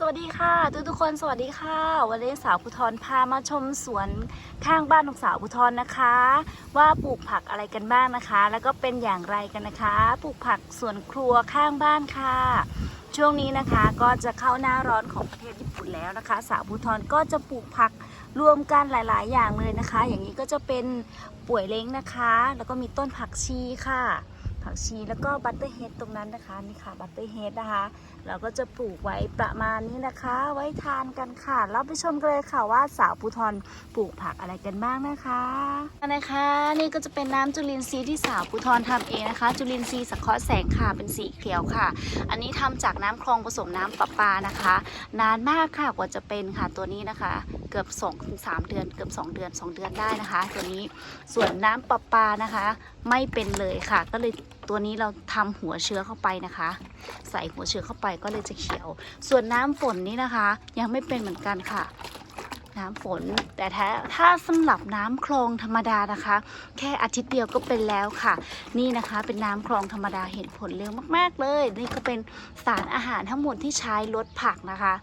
สวัสดีค่ะ ทุกทุกๆคนสวัสดีค่ะ วันนี้สาวภูทรพามาชมสวนข้างบ้านของสาวภูทรนะคะ ว่าปลูกผักอะไรกันบ้างนะคะ แล้วก็เป็นอย่างไรกันนะคะปลูกผักสวนครัวข้างบ้านค่ะ ช่วงนี้นะคะก็จะเข้าหน้าร้อนของประเทศญี่ปุ่นแล้วนะคะ สาวภูทรก็จะปลูกผักรวมกันหลาย ๆ อย่างเลยนะคะ อย่างนี้ก็จะเป็นป่วยเล้งนะคะ แล้วก็มีต้นผักชีค่ะ ผักชีแล้วก็บัตเตอร์เฮดตรงนั้นนะคะนี่ค่ะบัตเตอร์เฮดนะคะ เราก็จะปลูกไว้ประมาณนี้นะคะ ไว้ทานกันค่ะเราไปชมกันเลยค่ะว่าสาวภูทรปลูกผักอะไรกันบ้างนะคะนะคะ นี่ก็จะเป็นน้ำจุลินทรีย์ที่สาวภูทรทำเองนะคะ จุลินทรีย์สังเคราะห์แสงค่ะเป็นสีเขียวค่ะ อันนี้ทำจากน้ำคลองผสมน้ำประปานะคะ นานมากค่ะกว่าจะเป็นค่ะตัวนี้นะคะ เกือบ2อถึงสเดือนเกือบ2 เดือน 2 เดือนได้นะคะ ตัวนี้ส่วนน้ำประปานะคะ ไม่เป็นเลยค่ะก็เลย ตัวนี้เราทำหัวเชื้อเข้าไปนะคะ ใส่หัวเชื้อเข้าไปก็เลยจะเขียว ส่วนน้ำฝนนี่นะคะ ยังไม่เป็นเหมือนกันค่ะ น้ำฝน แต่ถ้าถ้าสำหรับน้ำคลองธรรมดานะคะ แค่อาทิตย์เดียวก็เป็นแล้วค่ะ นี่นะคะเป็นน้ำคลองธรรมดาเห็นผลเร็วมาก ๆเลย นี่ก็เป็นสารอาหารทั้งหมดที่ใช้ลดผักนะคะ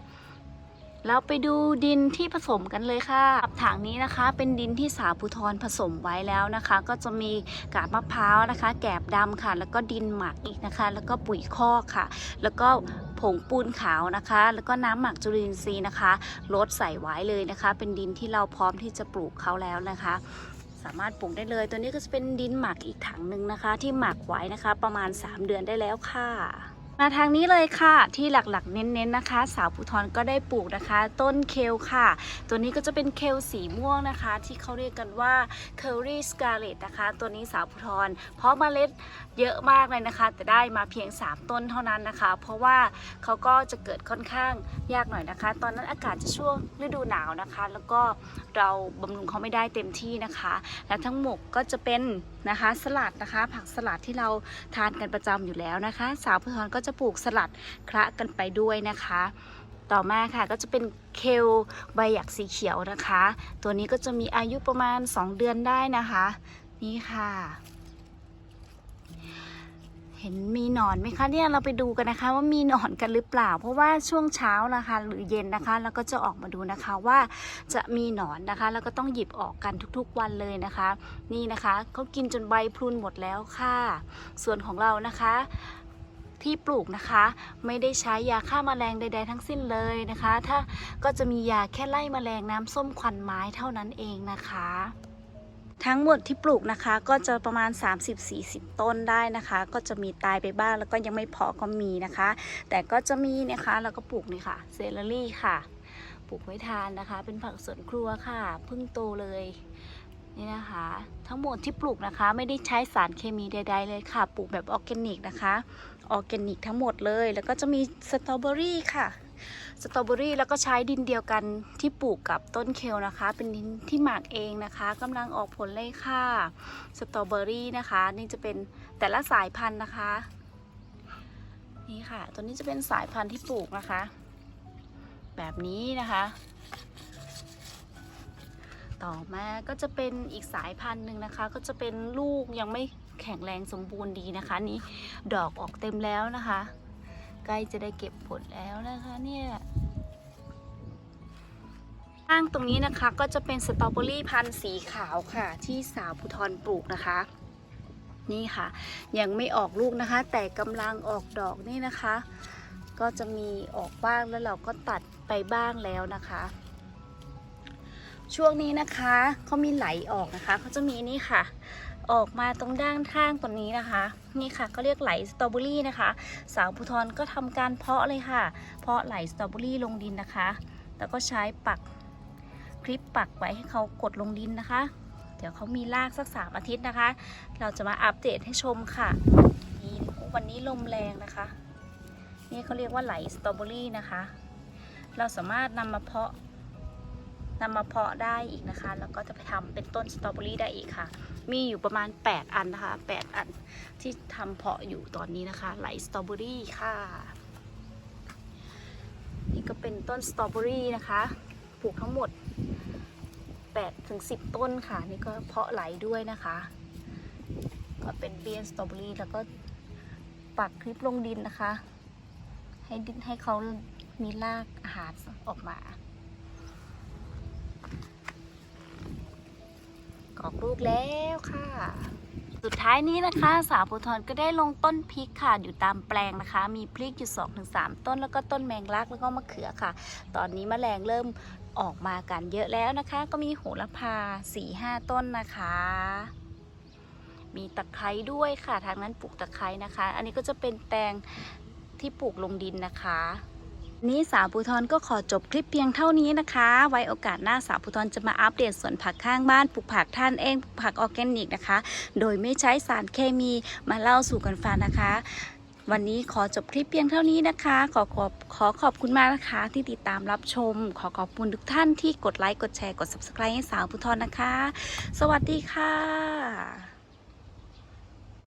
เราไปดูดินที่ผสมกันเลยค่ะถังนี้นะคะ เป็นดินที่สาภูทรผสมไว้แล้วนะคะ ก็จะมีกาบมะพร้าวนะคะ แกบดำค่ะ แล้วก็ดินหมักอีกนะคะ แล้วก็ปุ๋ยคอกค่ะ แล้วก็ผงปูนขาวนะคะ แล้วก็น้ำหมักจุลินทรีย์นะคะลดใส่ไว้เลยนะคะ เป็นดินที่เราพร้อมที่จะปลูกเขาแล้วนะคะ สามารถปลูกได้เลย ตัวนี้ก็จะเป็นดินหมักอีกถังหนึ่งนะคะ ที่หมักไว้นะคะ ประมาณ 3 เดือนได้แล้วค่ะ มาทางนี้เลยค่ะที่หลักๆ เน้นๆนะคะ สาวภูทรก็ได้ปลูกนะคะ ต้นเคลค่ะ ตัวนี้ก็จะเป็นเคลสีม่วงนะคะ ที่เขาเรียกกันว่าเคลรี่สกาเลตนะคะ ตัวนี้สาวภูทรเพราะเมล็ดเยอะมากเลยนะคะ แต่ได้มาเพียง 3 ต้นเท่านั้นนะคะ เพราะว่าเขาก็จะเกิดค่อนข้างยากหน่อยนะคะ ตอนนั้นอากาศจะช่วงฤดูหนาวนะคะ แล้วก็เราบำรุงเขาไม่ได้เต็มที่นะคะ และทั้งหมดก็จะเป็นนะคะสลัดนะคะ ผักสลัดที่เราทานกันประจำอยู่แล้วนะคะ สาวพุทรก็จะปลูกสลัดคละกันไปด้วยนะคะ ต่อมาค่ะก็จะเป็นเคลใบหยักสีเขียวนะคะ ตัวนี้ก็จะมีอายุประมาณ 2 เดือนได้นะคะ นี่ค่ะ เห็นมีหนอนไหมคะเนี่ยเราไปดูกันนะคะ ว่ามีหนอนกันหรือเปล่า เพราะว่าช่วงเช้านะคะหรือเย็นนะคะเราก็จะออกมาดูนะคะว่าจะมีหนอนนะคะ แล้วก็ต้องหยิบออกกันทุกๆวันเลยนะคะ นี่นะคะเขากินจนใบพรุนหมดแล้วค่ะ ส่วนของเรานะคะ ที่ปลูกนะคะ ไม่ได้ใช้ยาฆ่าแมลงใด ๆ ทั้งสิ้นเลยนะคะ ถ้าก็จะมียาแค่ไล่แมลงน้ำส้มควันไม้เท่านั้นเองนะคะทั้งหมดที่ปลูกนะคะก็จะประมาณ 30-40 ต้นได้นะคะ ก็จะมีตายไปบ้างแล้วก็ยังไม่พอก็มีนะคะ แต่ก็จะมีนะคะแล้วก็ปลูกนี่ค่ะเซเลอรี่ค่ะ ปลูกไว้ทานนะคะ เป็นผักสวนครัวค่ะเพิ่งโตเลย นี่นะคะ ทั้งหมดที่ปลูกนะคะ ไม่ได้ใช้สารเคมีใด ๆ เลยค่ะ ปลูกแบบออร์แกนิกนะคะออร์แกนิกทั้งหมดเลย แล้วก็จะมีสตรอเบอรี่ค่ะสตรอเบอรี่แล้วก็ใช้ดินเดียวกันที่ปลูกกับต้นเคลนะคะ เป็นดินที่หมักเองนะคะกำลังออกผลเลยค่ะสตรอเบอรี่นะคะ นี่จะเป็นแต่ละสายพันธุ์นะคะ นี่ค่ะ ตัวนี้จะเป็นสายพันธุ์ที่ปลูกนะคะ แบบนี้นะคะ ต่อมาก็จะเป็นอีกสายพันธุ์หนึ่งนะคะ ก็จะเป็นลูกยังไม่แข็งแรงสมบูรณ์ดีนะคะ นี่ดอกออกเต็มแล้วนะคะ ใกล้จะได้เก็บผลแล้วนะคะเนี่ยข้างตรงนี้นะคะก็จะเป็นสตรอเบอรี่พันธุ์สีขาวค่ะ ที่สาวภูทรปลูกนะคะ นี่ค่ะ ยังไม่ออกลูกนะคะ แต่กำลังออกดอกนี่นะคะ ก็จะมีออกบ้างแล้วเราก็ตัดไปบ้างแล้วนะคะ ช่วงนี้นะคะเขามีไหลออกนะคะเขาจะมีนี่ค่ะ ออกมาตรงด้านข้างตรงนี้นะคะ นี่ค่ะก็เรียกไหลสตรอเบอรี่นะคะ สาวภูทรก็ทำการเพาะเลยค่ะ เพาะไหลสตรอเบอรี่ลงดินนะคะ แล้วก็ใช้ปักคลิปปักไว้ให้เขากดลงดินนะคะ เดี๋ยวเขามีรากสักสามอาทิตย์นะคะ เราจะมาอัปเดตให้ชมค่ะนี่วันนี้ลมแรงนะคะ นี่เขาเรียกว่าไหลสตรอเบอรี่นะคะ เราสามารถนำมาเพาะ นำมาเพาะได้อีกนะคะ แล้วก็จะไปทำเป็นต้นสตรอเบอรี่ได้อีกค่ะ มีอยู่ประมาณ 8 อันนะคะ 8 อันที่ทำเพาะอยู่ตอนนี้นะคะ ไหลสตรอเบอรี่ค่ะ นี่ก็เป็นต้นสตรอเบอรี่นะคะ ปลูกทั้งหมด8ถึง10 ต้นค่ะ นี่ก็เพาะไหลด้วยนะคะ ก็เป็นเบียนสตรอเบอรี่แล้วก็ปักคลิปลงดินนะคะ ให้ดินให้เขามีรากอาหารออกมา ออกลูกแล้วค่ะ สุดท้ายนี้นะคะ สาวภูทรก็ได้ลงต้นพริกค่ะ อยู่ตามแปลงนะคะ มีพริกอยู่2องถึงสต้นแล้วก็ต้นแมงลักแล้วก็มะเขือค่ะ ตอนนี้มแมลงเริ่มออกมากันเยอะแล้วนะคะ ก็มีโหระพา4ี่ห้าต้นนะคะมีตะไคร้ด้วยค่ะ ทางนั้นปลูกตะไคร้นะคะ อันนี้ก็จะเป็นแตงที่ปลูกลงดินนะคะ นี้สาวภูทรก็ขอจบคลิปเพียงเท่านี้นะคะ ไว้โอกาสหน้าสาวภูทรจะมาอัปเดตสวนผักข้างบ้านปลูกผักท่านเองปลูกผักออร์แกนิกนะคะ โดยไม่ใช้สารเคมีมาเล่าสู่กันฟังนะคะ วันนี้ขอจบคลิปเพียงเท่านี้นะคะ ขอขอบขอขอบคุณมากนะคะ ที่ติดตามรับชม ขอขอบคุณทุกท่านที่กดไลค์กดแชร์กด subscribe ให้สาวภูทรนะคะ สวัสดีค่ะ